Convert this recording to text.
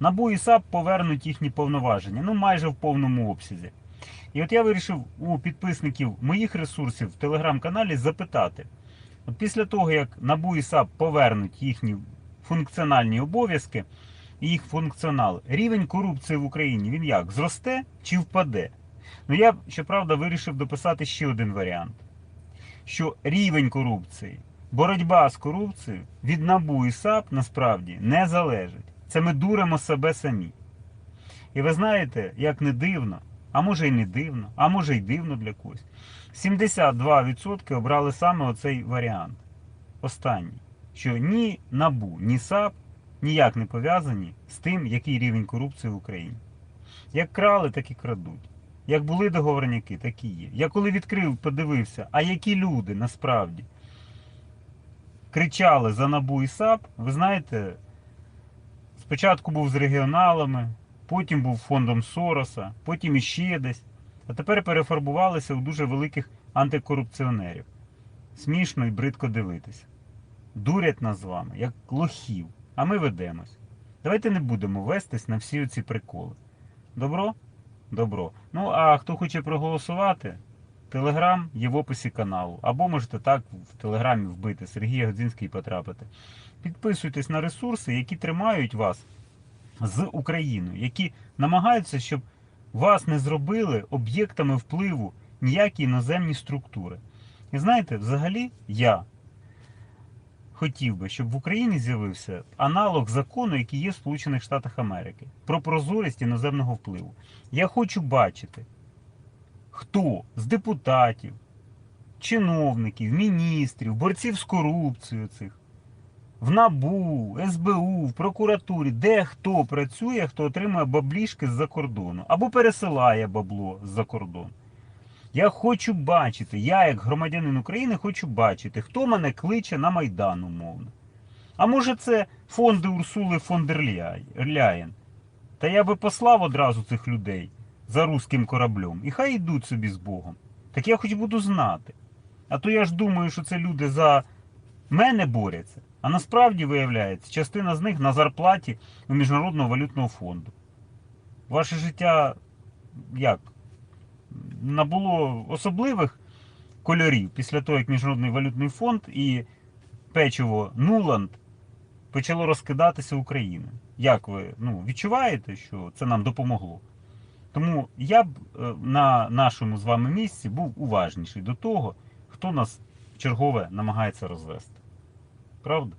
НАБУ і САП повернуть їхні повноваження, ну майже в повному обсязі. І от я вирішив у підписників моїх ресурсів в телеграм-каналі запитати: от після того, як НАБУ і САП повернуть їхні функціональні обов'язки і їх функціонал, рівень корупції в Україні він як? Зросте чи впаде? Ну я, щоправда, вирішив дописати ще один варіант: що рівень корупції, боротьба з корупцією від НАБУ і САП насправді не залежить. Це ми дуримо себе самі. І ви знаєте, як не дивно, а може й не дивно, а може й дивно для когось. 72% обрали саме оцей варіант. Останній. Що ні НАБУ, ні САП ніяк не пов'язані з тим, який рівень корупції в Україні. Як крали, так і крадуть. Як були договорняки, так і є. Я коли відкрив, подивився, а які люди насправді кричали за НАБУ і САП, ви знаєте, спочатку був з регіоналами, потім був фондом Сороса, потім іще десь. А тепер перефарбувалися у дуже великих антикорупціонерів. Смішно і бридко дивитися. Дурять нас з вами, як лохів, а ми ведемось. Давайте не будемо вестись на всі оці приколи. Добро? Добро. Ну, а хто хоче проголосувати, телеграм є в описі каналу. Або можете так в телеграмі вбити Сергій Годзінський потрапити. Підписуйтесь на ресурси, які тримають вас з Україною, які намагаються, щоб вас не зробили об'єктами впливу ніякі іноземні структури. І знаєте, взагалі я хотів би, щоб в Україні з'явився аналог закону, який є в Сполучених Штатах Америки, про прозорість іноземного впливу. Я хочу бачити, хто з депутатів, чиновників, міністрів, борців з корупцією цих в НАБУ, СБУ, в прокуратурі, де хто працює, хто отримує баблішки з-за кордону або пересилає бабло з-за кордону. Я хочу бачити, я, як громадянин України, хочу бачити, хто мене кличе на Майдан, умовно. А може це фонди Урсули фон дер Ляєн. Та я би послав одразу цих людей за руським кораблем. І хай йдуть собі з Богом. Так я хоч буду знати. А то я ж думаю, що це люди за мене борються. А насправді виявляється, частина з них на зарплаті у Міжнародного валютного фонду. Ваше життя як? Набуло особливих кольорів після того, як Міжнародний валютний фонд і печиво Нуланд почало розкидатися Україною. Як ви ну, відчуваєте, що це нам допомогло? Тому я б е, на нашому з вами місці був уважніший до того, хто нас чергове намагається розвести. Правда?